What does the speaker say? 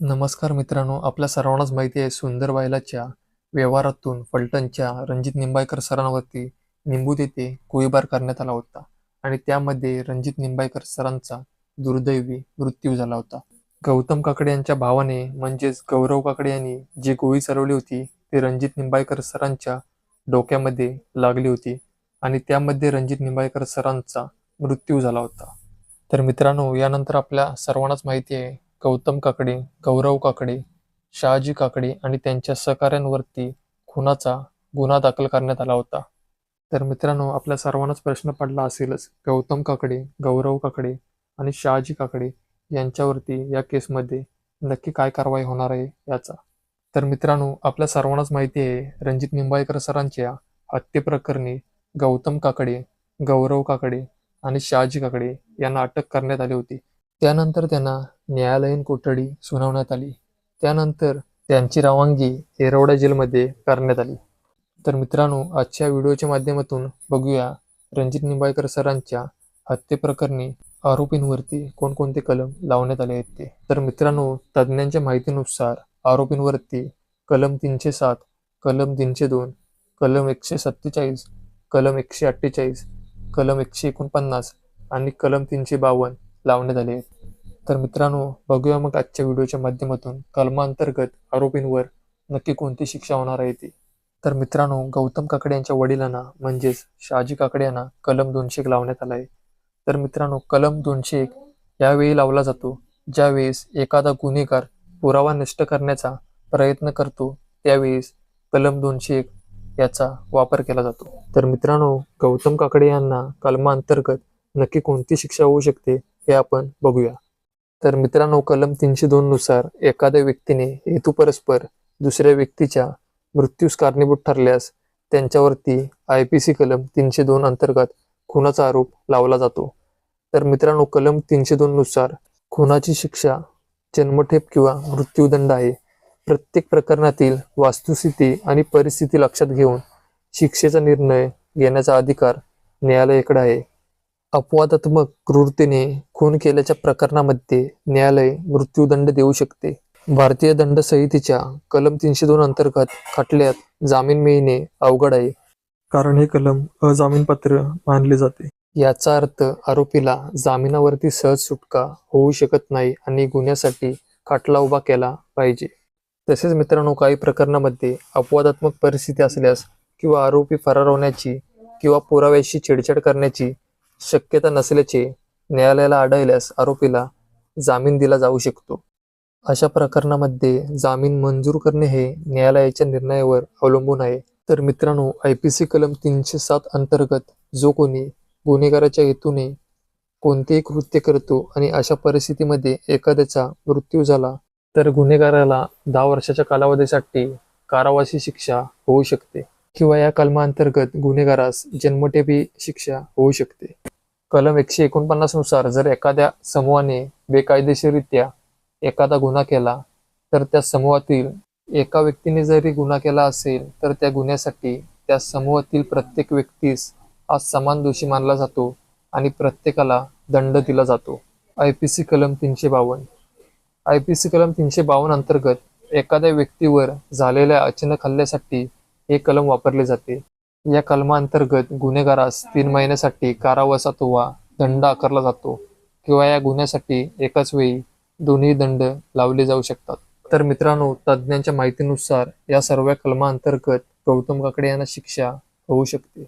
नमस्कार मित्रांनो आपल्या सर्वांनाच माहिती आहे सुंदर बायलाच्या व्यवहारातून फलटणच्या रणजित निंबाळकर सरांवरती निंबूत येथे गोळीबार करण्यात आला होता आणि त्यामध्ये रणजित निंबाळकर सरांचा दुर्दैवी मृत्यू झाला होता. गौतम काकडे यांच्या भावाने म्हणजेच गौरव काकडे यांनी जी गोळी चालवली होती ती रणजित निंबाळकर सरांच्या डोक्यामध्ये लागली होती आणि त्यामध्ये रणजित निंबाळकर सरांचा मृत्यू झाला होता. तर मित्रांनो यानंतर आपल्या सर्वांनाच माहिती आहे गौतम काकडे गौरव काकडे शहाजी काकडे आणि त्यांच्या सहकाऱ्यांवरती खुनाचा गुन्हा दाखल करण्यात आला होता. तर मित्रांनो आपल्या सर्वांनाच प्रश्न पडला असेलच गौतम काकडे गौरव काकडे आणि शहाजी काकडे यांच्यावरती या केसमध्ये नक्की काय कारवाई होणार आहे याचा. तर मित्रांनो आपल्या सर्वांनाच माहिती आहे रणजित निंबाळकर सरांच्या हत्येप्रकरणी गौतम काकडे गौरव काकडे आणि शहाजी काकडे यांना अटक करण्यात आली होती. त्यानंतर त्यांना न्यायालयीन कोठडी सुनावण्यात आली. त्यानंतर त्यांची रवानगी येरवडा जेलमध्ये करण्यात आली. तर मित्रांनो आजच्या व्हिडिओच्या माध्यमातून बघूया रणजित निंबाळकर सरांच्या हत्येप्रकरणी आरोपींवरती कोणकोणते कलम लावण्यात आले आहेत ते. तर मित्रांनो तज्ज्ञांच्या माहितीनुसार आरोपींवरती कलम तीनशे सात कलम तीनशे दोन कलम एकशे सत्तेचाळीस कलम एकशे अठ्ठेचाळीस कलम एकशे एकोणपन्नास आणि कलम तीनशे बावन्न लावण्यात आले आहेत. तर मित्रांनो बघूया मग आजच्या व्हिडिओच्या माध्यमातून कलमांतर्गत आरोपींवर नक्की कोणती शिक्षा होणार आहे ती. तर मित्रांनो गौतम काकडे यांच्या वडिलांना म्हणजेच शहाजी काकडे यांना कलम दोनशे एक लावण्यात आला आहे. तर मित्रांनो कलम दोनशे एक यावेळी लावला जातो. ज्यावेळेस एखादा गुन्हेगार पुरावा नष्ट करण्याचा प्रयत्न करतो त्यावेळेस कलम दोनशे एक याचा वापर केला जातो. तर मित्रांनो गौतम काकडे यांना कलमांतर्गत नक्की कोणती शिक्षा होऊ शकते हे आपण बघूया. तर मित्रांनो कलम तीनशे दोन नुसार एखाद्या व्यक्तीने हेतू परस्पर दुसऱ्या व्यक्तीच्या मृत्यूस कारणीभूत ठरल्यास त्यांच्यावरती आय पी सी कलम तीनशे दोन अंतर्गत खुनाचा आरोप लावला जातो. तर मित्रांनो कलम तीनशे दोन नुसार खुनाची शिक्षा जन्मठेप किंवा मृत्यूदंड आहे. प्रत्येक प्रकरणातील वास्तुस्थिती आणि परिस्थिती लक्षात घेऊन शिक्षेचा निर्णय घेण्याचा अधिकार न्यायालयाकडे आहे. अपवादात्मक क्रूरतेने खून केल्याच्या प्रकरणामध्ये न्यायालय मृत्यूदंड देऊ शकते. भारतीय दंड संहितेच्या कलम तीनशे दोन अंतर्गत खटल्यात जामीन मिळणे अवघड आहे. कारण हे कलम अजामीनपात्र मानले जाते. याचा अर्थ आरोपीला जामिनावरती सहज सुटका होऊ शकत नाही आणि गुन्ह्यासाठी खटला उभा केला पाहिजे. तसेच मित्रांनो काही प्रकरणामध्ये अपवादात्मक परिस्थिती असल्यास किंवा आरोपी फरार होण्याची किंवा पुराव्याशी छेडछाड करण्याची शक्यता नसल्याचे न्यायालयाला आढळल्यास आरोपीला जामीन दिला जाऊ शकतो. अशा प्रकरणामध्ये जामीन मंजूर करणे हे न्यायालयाच्या निर्णयावर अवलंबून आहे. तर मित्रांनो आय पी सी कलम तीनशे सात अंतर्गत जो कोणी गुन्हेगाराच्या हेतूने कोणतेही कृत्य करतो आणि अशा परिस्थितीमध्ये एखाद्याचा मृत्यू झाला तर गुन्हेगाराला दहा वर्षाच्या कालावधीसाठी कारावासी शिक्षा होऊ शकते किंवा या कलमाअंतर्गत गुन्हेगारास जन्मठेपी शिक्षा होऊ शकते. कलम एकशे एकोणपन्नासनुसार जर एखाद्या समूहाने बेकायदेशीररित्या एखादा गुन्हा केला तर त्या समूहातील एका व्यक्तीने जरी गुन्हा केला असेल तर त्या गुन्ह्यासाठी त्या समूहातील प्रत्येक व्यक्तीस हा समान दोषी मानला जातो आणि प्रत्येकाला दंड दिला जातो. आय पी सी कलम तीनशे बावन्न. आय पी सी कलम तीनशे बावन्न अंतर्गत एखाद्या व्यक्तीवर झालेल्या अचानक हल्ल्यासाठी हे कलम वापरले जाते. या कलमांतर्गत गुन्हेगारास तीन महिन्यासाठी कारावासात वा दंड आकारला जातो किंवा या गुन्ह्यासाठी एकाच वेळी दोन्ही दंड लावले जाऊ शकतात. तर मित्रांनो तज्ज्ञांच्या माहितीनुसार या सर्व कलमांतर्गत गौतम काकडे यांना शिक्षा होऊ शकते.